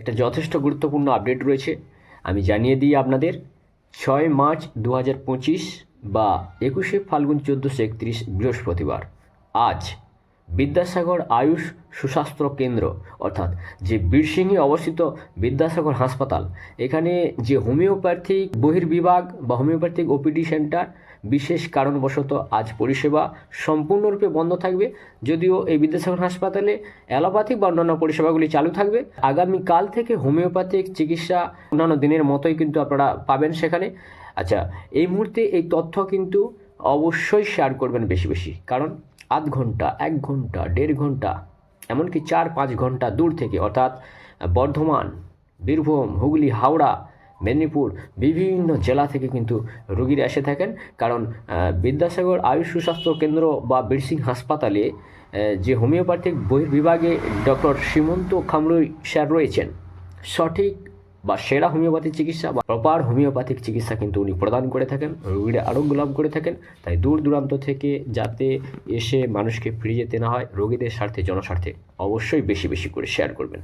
একটা যথেষ্ট গুরুত্বপূর্ণ আপডেট রয়েছে। আমি জানিয়ে দিই আপনাদের, ছয় মার্চ দু হাজার পঁচিশ বা একুশে ফাল্গুন চোদ্দোশো একত্রিশ বৃহস্পতিবার। আজ বিদ্যাসাগর আয়ুষ সুস্বাস্থ্য কেন্দ্র, অর্থাৎ যে বীরসিংহে অবস্থিত বিদ্যাসাগর হাসপাতাল, এখানে যে হোমিওপ্যাথিক বহির্বিভাগ বা হোমিওপ্যাথিক ওপিডি সেন্টার বিশেষ কারণবশত আজ পরিষেবা সম্পূর্ণরূপে বন্ধ থাকবে। যদিও এই বিদ্যাসাগর হাসপাতালে অ্যালোপ্যাথিক বা অন্যান্য পরিষেবাগুলি চালু থাকবে। আগামীকাল থেকে হোমিওপ্যাথিক চিকিৎসা অন্যান্য দিনের মতোই কিন্তু আপনারা পাবেন সেখানে। আচ্ছা এই মুহূর্তে এই তথ্য কিন্তু অবশ্যই শেয়ার করবেন বেশি বেশি। কারণ আধ ঘণ্টা, এক ঘণ্টা, দেড় ঘণ্টা, এমনকি চার, পাঁচ ঘণ্টা দূর থেকে অর্থাৎ বর্ধমান, বীরভূম, হুগলি, হাওড়া, মেদিনীপুর, বিভিন্ন জেলা থেকে কিন্তু রোগীরা এসে থাকেন। কারণ বিদ্যাসাগর আয়ুষ সুস্বাস্থ্য কেন্দ্র বা বীরসিং হাসপাতালে যে হোমিওপ্যাথিক বহির্বিভাগে ডক্টর সীমন্ত খামরুই স্যার রয়েছেন, সঠিক বা সেরা হোমিওপ্যাথিক চিকিৎসা বা প্রপার হোমিওপ্যাথিক চিকিৎসা কিন্তু উনি প্রদান করে থাকেন, রোগীরা আরোগ্য লাভ করে থাকেন। তাই দূর দূরান্ত থেকে যাতে এসে মানুষকে ফিরে যেতে না হয়, রোগীদের স্বার্থে, জনস্বার্থে অবশ্যই বেশি বেশি করে শেয়ার করবেন।